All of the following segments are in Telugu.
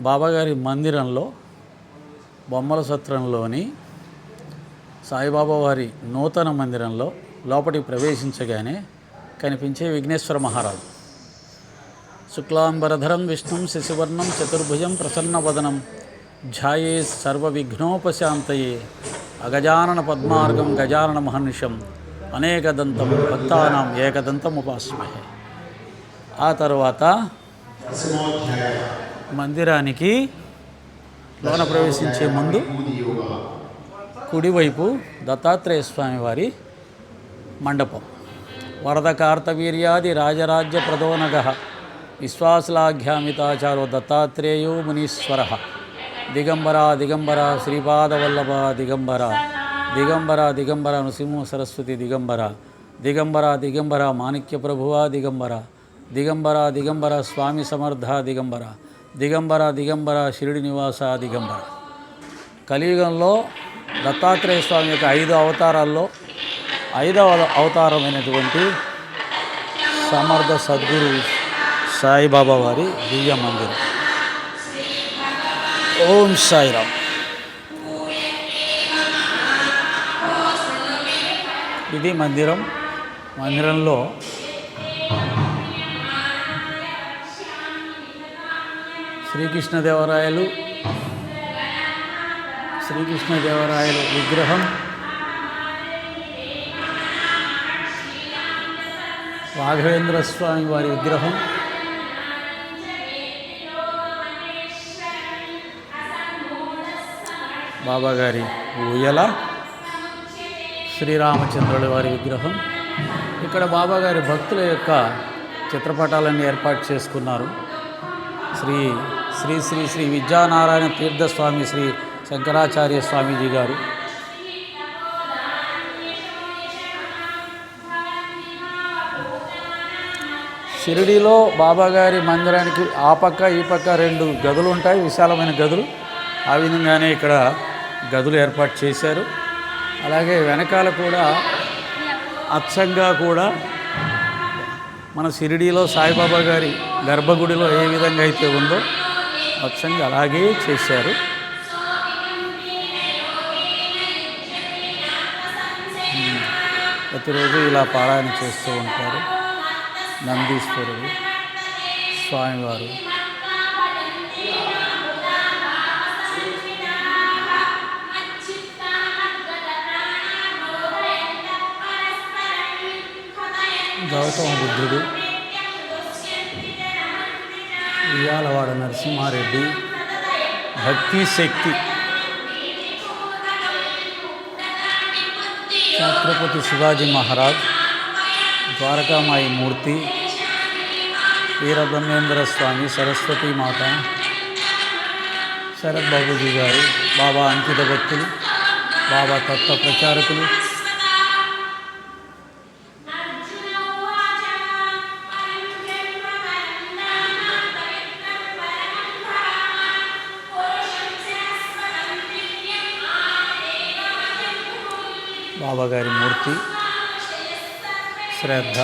బాబాగారి మందిరంలో బొమ్మల సత్రంలోని సాయిబాబా వారి నూతన మందిరంలో లోపలికి ప్రవేశించగానే కనిపించే విఘ్నేశ్వర మహారాజు. శుక్లాంబరధరం విష్ణుం శశివర్ణం చతుర్భుజం ప్రసన్నవదనం ధ్యాయే సర్వవిఘ్నోపశాంతయే అగజానన పద్మార్గం గజానన మహర్నిషం అనేకదంతం భక్తానాం ఏకదంతం ఉపాస్మహే ఆ తర్వాత మందిరానికి లోన ప్రవేశించే ముందు కుడివైపు దత్తాత్రేయ స్వామి వారి మండపం. వరద కార్తవీర్యాది రాజరాజ్య ప్రదోనగ విశ్వాసలాఘ్యామితాచారో దత్తాత్రేయో మునీశ్వర. దిగంబర దిగంబర శ్రీపాదవల్లభ దిగంబర. దిగంబర దిగంబర నృసింహ సరస్వతి దిగంబర. దిగంబర దిగంబర మాణిక్య ప్రభువా దిగంబర. దిగంబర దిగంబర స్వామి సమర్థ దిగంబర. దిగంబర దిగంబర షిరిడి నివాస దిగంబర. కలియుగంలో దత్తాత్రేయ స్వామి యొక్క ఐదు అవతారాల్లో ఐదవ అవతారమైనటువంటి సమర్థ సద్గురు సాయిబాబా వారి దివ్య మందిరం. ఓం సాయిరామ్. ఇది మందిరం. మందిరంలో శ్రీకృష్ణదేవరాయలు. శ్రీకృష్ణదేవరాయలు విగ్రహం. రాఘవేంద్ర స్వామి వారి విగ్రహం. బాబాగారి ఊయల. శ్రీరామచంద్రుల వారి విగ్రహం. ఇక్కడ బాబాగారి భక్తుల యొక్క చిత్రపటాలన్నీ ఏర్పాటు చేసుకున్నారు. శ్రీ శ్రీ శ్రీ శ్రీ విద్యానారాయణ తీర్థస్వామి శ్రీ శంకరాచార్య స్వామీజీ గారు. షిరిడీలో బాబాగారి మందిరానికి ఆ పక్క ఈ పక్క రెండు గదులు ఉంటాయి విశాలమైన గదులు. ఆ విధంగానే ఇక్కడ గదులు ఏర్పాటు చేశారు. అలాగే వెనకాల కూడా అచ్చంగా కూడా మన షిరిడీలో సాయిబాబా గారి గర్భగుడిలో ఏ విధంగా అయితే ఉందో అచ్చంగా అలాగే చేశారు. ప్రతిరోజు ఇలా పారాయణ చేస్తూ ఉంటారు. నందీశ్వరుడు స్వామివారు. గౌతమ బుద్ధుడు ఉయ్యాలవాడ నరసింహారెడ్డి భక్తి శక్తి. ఛత్రపతి శివాజీ మహారాజ్ ద్వారకామాయి మూర్తి వీరబ్రహ్మేంద్ర స్వామి సరస్వతి మాత శరత్ బాబుజీ గారు బాబా అంకిత భక్తులు బాబా తత్వ ప్రచారకులు బాబాగారి మూర్తి శ్రద్ధ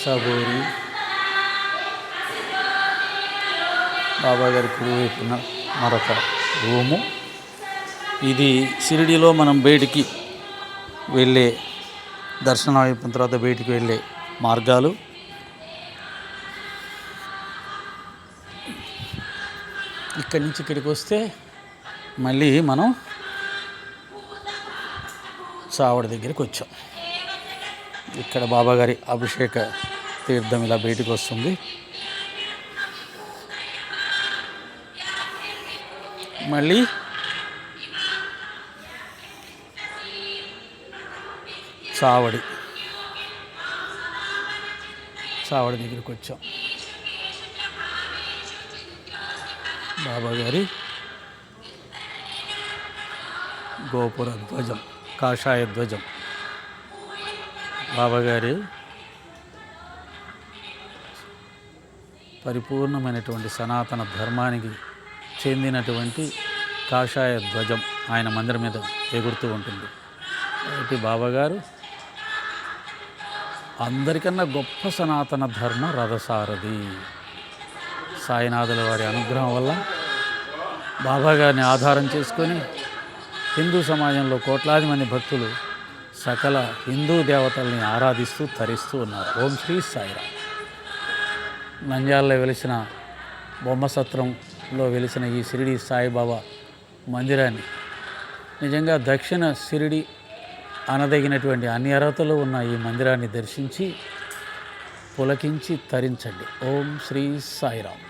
సబూరి బాబాగారి కుడివైపున మరొక రూము. ఇది షిరిడిలో మనం బయటికి వెళ్ళే దర్శనం అయిపోయిన తర్వాత బయటికి వెళ్ళే మార్గాలు. ఇక్కడి నుంచి ఇక్కడికి వస్తే మళ్ళీ మనం చావడ దగ్గరికి వచ్చాం. ఇక్కడ బాబాగారి అభిషేక తీర్థం ఇలా బయటికి వస్తుంది. మళ్ళీ చావడి చావడి దగ్గరికి వచ్చాం. బాబాగారి గోపుర ధ్వజం. కాషాయ ధ్వజం. బాబాగారి పరిపూర్ణమైనటువంటి సనాతన ధర్మానికి చెందినటువంటి కాషాయ ధ్వజం ఆయన మందిరం మీద ఎగురుతూ ఉంటుంది. కాబట్టి బాబాగారు అందరికన్నా గొప్ప సనాతన ధర్మ రథసారథి. సాయినాథుల వారి అనుగ్రహం వల్ల బాబాగారిని ఆధారం చేసుకొని హిందూ సమాజంలో కోట్లాది మంది భక్తులు సకల హిందూ దేవతల్ని ఆరాధిస్తూ తరిస్తూ ఉన్నారు. ఓం శ్రీ సాయిరామ్. నంద్యాలలో వెలిసిన బొమ్మ సత్రంలో వెలిసిన ఈ షిరిడి సాయిబాబా మందిరాన్ని నిజంగా దక్షిణ షిరిడి అనదగినటువంటి అన్ని అర్హతలు ఉన్న ఈ మందిరాన్ని దర్శించి పులకించి తరించండి. ఓం శ్రీ సాయిరామ్.